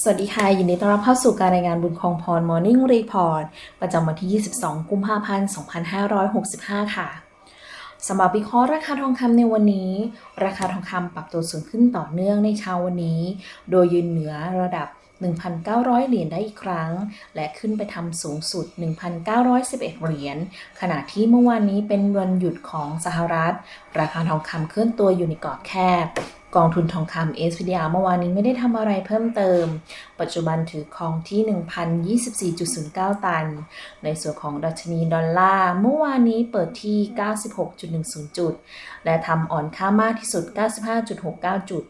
สวัสดีค่ะ ยินดีต้อนรับเข้าสู่การรายงานบุญคองพร Morning Report ประจำวันที่ 22 กุมภาพันธ์ 2565 ค่ะสำหรับวิเคราะห์ราคาทองคำในวันนี้ ราคาทองคำปรับตัวสูงขึ้นต่อเนื่องในเช้าวันนี้ โดยยืนเหนือระดับ 1,900 เหรียญได้อีกครั้ง และขึ้นไปทำสูงสุด 1,911 เหรียญ ขณะที่เมื่อวานนี้เป็นวันหยุดของสหรัฐ ราคาทองคำเคลื่อนตัวอยู่ในกรอบแคบ กองทุนทองคำ SPDR เมื่อวานนี้ไม่ได้ทำอะไรเพิ่มเติม ปัจจุบันถือครองที่ 1,024.09 ตัน ในส่วนของดัชนีดอลลาร์เมื่อวานนี้เปิดที่ 96.10 จุด และทำอ่อนค่ามากที่สุด 95.69 จุด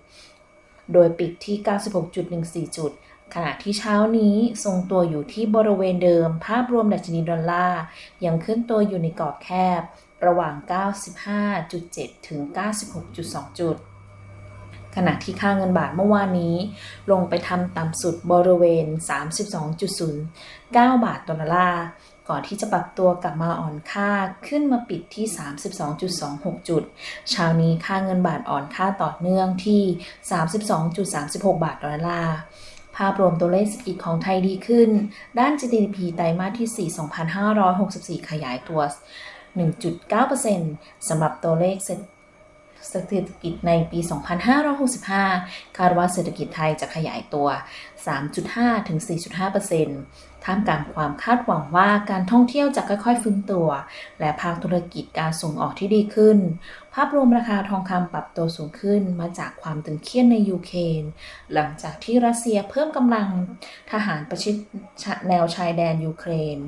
โดยปิดที่ 96.14 จุดขณะที่เช้านี้ทรงตัวอยู่ที่บริเวณเดิม ภาพรวมดัชนีดอลลาร์ยังขึ้นตัวอยู่ในกรอบแคบ ระหว่าง 95.7 ถึง 96.2 จุด ขณะที่ค่าเงินบาทเมื่อวานนี้ ลงไปทำต่ำสุดบริเวณ 32.09 บาทต่อดอลลาร์ก่อนที่จะปรับตัวกลับมาอ่อนค่าขึ้นมาปิดที่ 32.26 จุด เช้านี้ค่าเงินบาทอ่อนค่าต่อเนื่องที่ 32.36 บาทต่อดอลลาร์ภาพรวมตัวเลขเศรษฐกิจของไทยดีขึ้น ด้าน GDP ไตรมาสที่ 4 2,564 ขยายตัว 1.9%สำหรับตัวเลขเศรษฐ เศรษฐกิจในปี 2565 คาดว่าเศรษฐกิจไทยจะขยายตัว 3.5 ถึง 4.5%ท่ามกลางความคาดหวังว่าการท่องเที่ยวจะค่อยๆ ฟื้นตัว และภาคธุรกิจการส่งออกที่ดีขึ้นาพรวมราคาทองคำปรับตัวสูงขึ้นมาจากความตึงเครียดในยูเครนหลังจากที่รัสเซียเพิ่มกำลังทหารประชิดแนวชายแดนยูเครน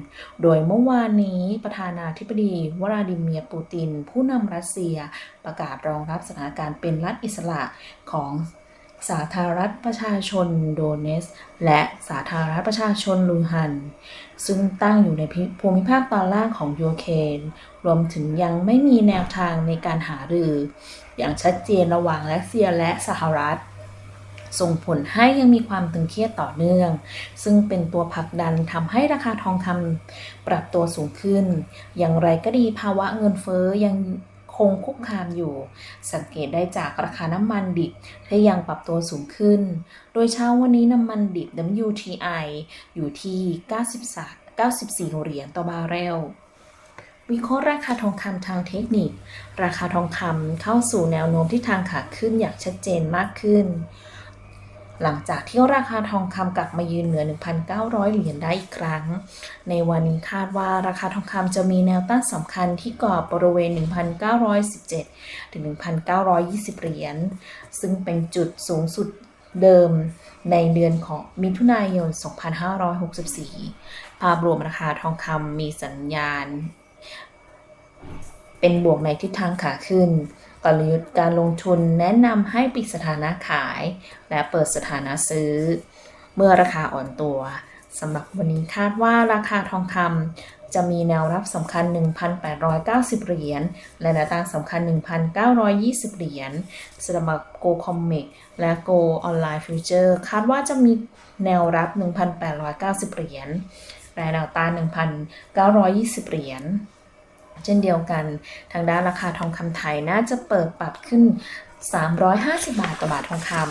โดยเมื่อวานนี้ประธานาธิบดีวลาดิเมียร์ปูติน ผู้นำรัสเซียประกาศรองรับสถานการณ์เป็นรัฐอิสระของ สาธารณรัฐประชาชนโดเนส และสาธารณรัฐประชาชนลูฮัน ซึ่งตั้งอยู่ในภูมิภาคตอนล่างของยูเครนรวมถึงยังไม่มีแนวทางในการหารือ อย่างชัดเจนระหว่างรัสเซียและสหรัฐ ส่งผลให้ยังมีความตึงเครียดต่อเนื่อง ซึ่งเป็นตัวผลักดันทำให้ราคาทองคำปรับตัวสูงขึ้น อย่างไรก็ดีภาวะเงินเฟ้อยัง งคุกคามอยู่ สังเกตได้จากราคาน้ำมันดิบที่ยังปรับตัวสูงขึ้น โดยเช้าวันนี้น้ำมันดิบ WTI อยู่ที่ 93 94 เหรียญต่อบาร์เรลวิเคราะห์ราคาทองคำทางเทคนิค ราคาทองคำเข้าสู่แนวโน้มที่ทางขาขึ้นอย่างชัดเจนมากขึ้น หลังจากที่ราคาทองคำกลับมายืนเหนือ 1,900 เหรียญได้อีกครั้ง ในวันนี้คาดว่าราคาทองคำจะมีแนวต้านสำคัญที่กรอบบริเวณ 1,917 ถึง 1,920 เหรียญ ซึ่งเป็นจุดสูงสุดเดิมในเดือนของมิถุนายน 2564 ภาพรวมราคาทองคำมีสัญญาณ เป็นบวกในทิศทางขาขึ้น กลยุทธ์การลงทุนแนะนำให้ปิดสถานะขาย และเปิดสถานะซื้อ เมื่อราคาอ่อนตัวสำหรับวันนี้คาดว่าราคาทองคำจะมีแนวรับสำคัญ 1,890 เหรียญ และแนวต้านสำคัญ 1,920 เหรียญสำหรับ Go Comic และ Go Online Future คาดว่าจะมีแนวรับ 1,890 เหรียญ และแนวต้าน 1,920 เหรียญ เช่นเดียวกัน ทางด้านราคาทองคำไทยน่าจะเปิดปรับขึ้น 350 บาทต่อบาททองคำ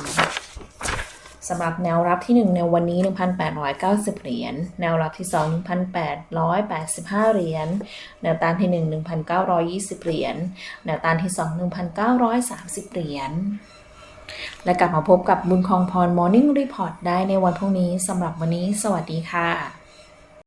สำหรับแนวรับที่ 1 ในวันนี้ 1,890 เหรียญ แนวรับที่ 2 1,885 เหรียญ แนวต้านที่ 1 1,920 เหรียญ แนวต้านที่ 2 1,930 เหรียญ และกลับมาพบกับบุญคองพร Morning Report ได้ในวันพรุ่งนี้สำหรับวันนี้ สวัสดีค่ะ